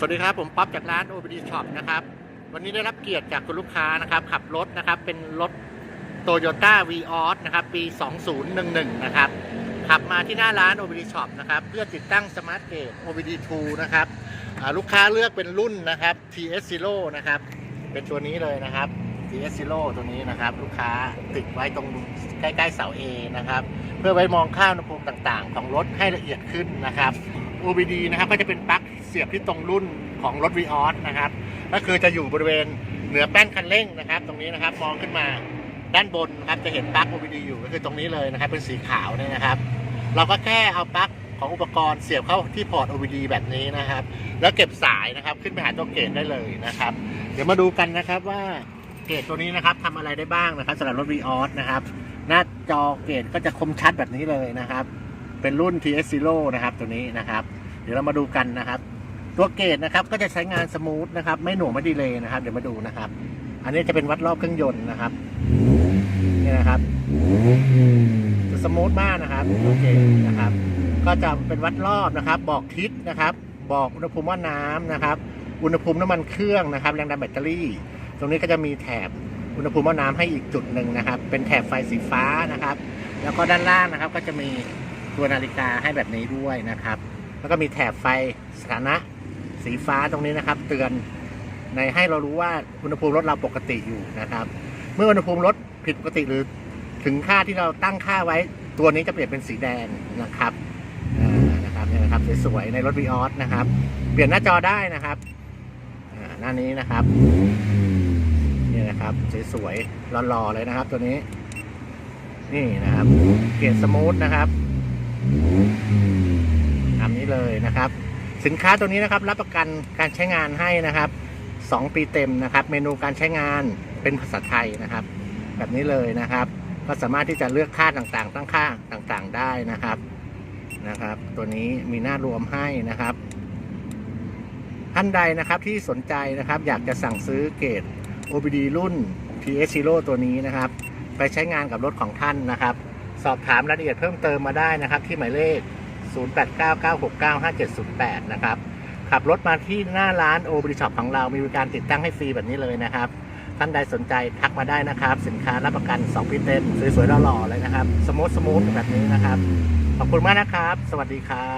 สวัสดีครับ ผมป๊อปจากร้าน OBD Shop นะครับ วันนี้ได้รับเกียรติจากคุณลูกค้านะครับ ขับรถนะครับ เป็นรถ Toyota v ีออสนะครับ ปี 2011 นะครับ ขับมาที่หน้าร้าน OBD Shop นะครับ เพื่อติดตั้ง Smart Gate OBD 2นะครับลูกค้าเลือกเป็นรุ่นนะครับ TS Zero นะครับ เป็นตัวนี้เลยนะครับ TS Zero ตัวนี้นะครับ ลูกค้าติดไว้ตรงใกล้ ๆ เสา A นะครับ เพื่อไว้มองค่าอุณหภูมิต่างๆ ของรถให้ละเอียดขึ้นนะครับ OBD นะครับก็จะเป็นปลั๊กเสียบที่ตรงรุ่นของรถ v ีออสนะครับก็คือจะอยู่บริเวณเหนือแป้นคันเร่งนะครับ ตรงนี้นะครับมองขึ้นมาด้านบนนะครับจะเห็นปลั๊ก OBD อยู่ก็คือตรงนี้เลยนะครับเป็นสีขาวเนี่ยนะครับ เราก็แค่เอาปลั๊กของอุปกรณ์เสียบเข้าที่พอร์ต OBD แบบนี้นะครับ แล้วเก็บสายนะครับขึ้นไปหาตัวเกตได้เลยนะครับ เดี๋ยวมาดูกันนะครับว่าเกตตัวนี้นะครับทำอะไรได้บ้างนะครับสำหรับรถ v ีออสนะครับหน้าจอเกตก็จะคมชัดแบบนี้เลยนะครับ เป็นรุ่น TS Zero นะครับตัวนี้นะครับ เดี๋ยวเรามาดูกันนะครับ ตัวเกตนะครับก็จะใช้งานสมูทนะครับ ไม่หน่วงไม่ดีเลยนะครับ เดี๋ยวมาดูนะครับ อันนี้จะเป็นวัดรอบเครื่องยนต์นะครับนี่นะครับจะสมูทมากนะครับตัวเกตนะครับ ก็จะเป็นวัดรอบนะครับ บอกทิศนะครับ บอกอุณหภูมิว่าน้ำนะครับ อุณหภูมิน้ำมันเครื่องนะครับ แรงดันแบตเตอรี่ ตรงนี้ก็จะมีแถบอุณหภูมิว่าน้ำให้อีกจุดหนึ่งนะครับ เป็นแถบไฟสีฟ้านะครับ แล้วก็ด้านล่างนะครับก็จะมี ตัวนาฬิกาให้แบบนี้ด้วยนะครับ แล้วก็มีแถบไฟสถานะสีฟ้าตรงนี้นะครับ เตือนในให้เรารู้ว่าอุณหภูมิรถเราปกติอยู่นะครับ เมื่ออุณหภูมิรถผิดปกติหรือถึงค่าที่เราตั้งค่าไว้ตัวนี้จะเปลี่ยนเป็นสีแดงนะครับอ่านะครับเนี่ยนะครับสวยๆในรถ v ีออสนะครับ เปลี่ยนหน้าจอได้นะครับอ่าหน้านี้นะครับนี่นะครับสวยๆหล่อๆเลยนะครับ ตัวนี้ นี่นะครับ เปลี่ยนสมูทนะครับ ทำนี้เลยนะครับ สินค้าตัวนี้นะครับ รับประกันการใช้งานให้นะครับ 2 ปีเต็มนะครับ เมนูการใช้งานเป็นภาษาไทยนะครับ แบบนี้เลยนะครับ ก็สามารถที่จะเลือกค่าต่างๆ ตั้งค่าต่างๆได้นะครับนะครับ ตัวนี้มีหน้ารวมให้นะครับท่านใดนะครับที่สนใจนะครับอยากจะสั่งซื้อเกรด OBD รุ่น PS Zero ตัวนี้นะครับ ไปใช้งานกับรถของท่านนะครับ สอบถามรายละเอียดเพิ่มเติมมาได้นะครับ ที่หมายเลข 0899695708 นะครับ ขับรถมาที่หน้าร้านโอบริช็อปของเรา มีบริการติดตั้งให้ฟรีแบบนี้เลยนะครับ ท่านใดสนใจทักมาได้นะครับ สินค้ารับประกัน 2 ปีเต็ม สวยๆหล่อๆเลยนะครับ สมูทสมูทแบบนี้นะครับ ขอบคุณมากนะครับ สวัสดีครับ